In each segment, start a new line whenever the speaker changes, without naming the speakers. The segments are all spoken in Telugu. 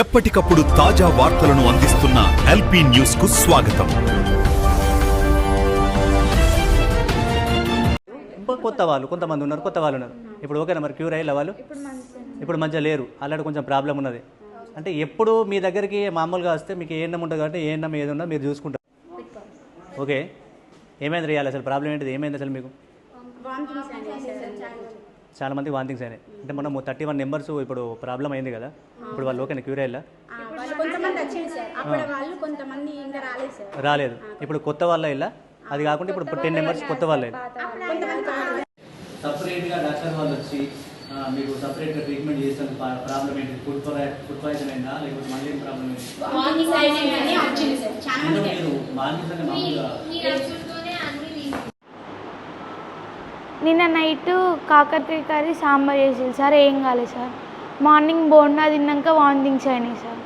ఎప్పటికప్పుడు తాజా వార్తలను అందిస్తున్న ఎల్పి న్యూస్కు స్వాగతం
కొత్త వాళ్ళు కొంతమంది ఉన్నారు కొత్త వాళ్ళు ఉన్నారు. ఇప్పుడు ఓకేనా మరి క్యూర్ అయ్యే వాళ్ళు? ఇప్పుడు మంచిగా లేరు ఆల్రెడీ కొంచెం ప్రాబ్లం ఉన్నది. అంటే ఎప్పుడు మీ దగ్గరికి మామూలుగా వస్తే మీకు ఏ ఎన్నం ఉంటుంది కాబట్టి ఏ ఎన్నం ఏది ఉన్నా మీరు చూసుకుంటారు. ఓకే. ఏమైంది రియాలి అసలు ప్రాబ్లం ఏంటిది? ఏమైంది అసలు మీకు?
అనేసి చాలా
మంది వాంతింగ్స్ అయినాయి అంటే మనం థర్టీ వన్ నెంబర్స్ ఇప్పుడు ప్రాబ్లం అయింది కదా. ఇప్పుడు వాళ్ళు ఓకేనా క్యూర్
ఇంకా రాలేదు సార్.
రాలేదు. ఇప్పుడు కొత్త వాళ్ళ ఇలా? అది కాకుండా ఇప్పుడు టెన్ నెంబర్స్ కొత్త వాళ్ళ. సపరేట్గా డాక్టర్ వాళ్ళు వచ్చి మీకు సపరేట్గా ట్రీట్మెంట్ చేస్తాను ప్రాబ్లం ఏంటి? ఫుడ్ ఫుడ్ పాయిజన్ అయిందా? లేకపోతే మళ్ళీ ప్రాబ్లం ఏంటి? మార్నింగ్ అంటే మామూలుగా
నిన్న నైట్ కాకరకాయ కర్రీ సాంబార్ చేసేది. సార్ ఏం కాలేదు సార్. మార్నింగ్ బోండా తిన్నాక వాంతింగ్స్ అయినాయి సార్.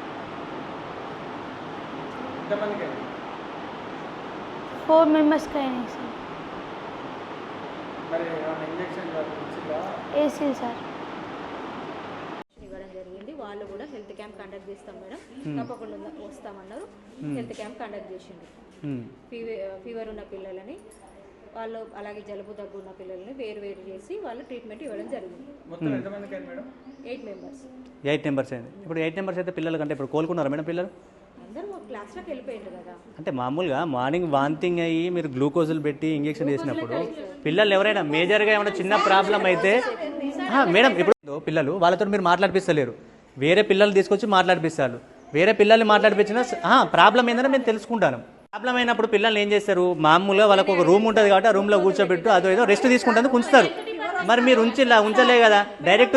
ఫోర్ మెంబర్స్కి అయినాయి సార్.
మరి ఏమైనా ఇంజక్షన్ ఇచ్చిందా?
వేసి సార్.
ఇవ్వడం జరిగింది. వాళ్ళు కూడా హెల్త్ క్యాంప్ కండక్ట్ చేస్తాం మేడం. తప్పకుండా వస్తామన్నారు. హెల్త్ క్యాంప్ కండక్ట్ చేసిండు. ఫీవర్ ఫీవర్ ఉన్న పిల్లలని వాళ్ళు అలాగే జలుబు దగ్గు ఉన్న పిల్లల్ని వేరు వేరు చేసి వాళ్ళు ట్రీట్మెంట్ ఇవ్వడం జరిగింది.
మొత్తం ఎంతమందికి అయింది madam?
Eight members
eight numbers అయింది. ఇప్పుడు ఎయిట్ నెంబర్స్ అయితే పిల్లలు కంటే ఇప్పుడు కోలుకున్నారా మేడం పిల్లలు?
అందరూ క్లాస్లోకి వెళ్ళిపోయిండ్రు కదా.
అంటే మామూలుగా మార్నింగ్ వాంతింగ్ అయ్యి మీరు గ్లూకోజులు పెట్టి ఇంజెక్షన్ చేసినప్పుడు పిల్లలు ఎవరైనా మేజర్గా ఏమైనా చిన్న ప్రాబ్లం అయితే ఆ, మేడం ఇప్పుడు పిల్లలు వాళ్ళతో మీరు మాట్లాడిపిస్తలేరు. వేరే పిల్లలు తీసుకొచ్చి మాట్లాడిపిస్తారు. వేరే పిల్లల్ని మాట్లాడిపించిన ప్రాబ్లం ఏంటంటే మేము తెలుసుకుంటాను. ప్రాబ్లం అయినప్పుడు పిల్లల్ని ఏం చేస్తారు? మామూలుగా వాళ్ళకు ఒక రూమ్ ఉంటుంది కాబట్టి ఆ రూమ్లో కూర్చోబెట్టు అదో ఏదో రెస్ట్ తీసుకుంటాను ఉంచుతారు మరి మీరు ఉంచిలా ఉంచలే కదా? డైరెక్ట్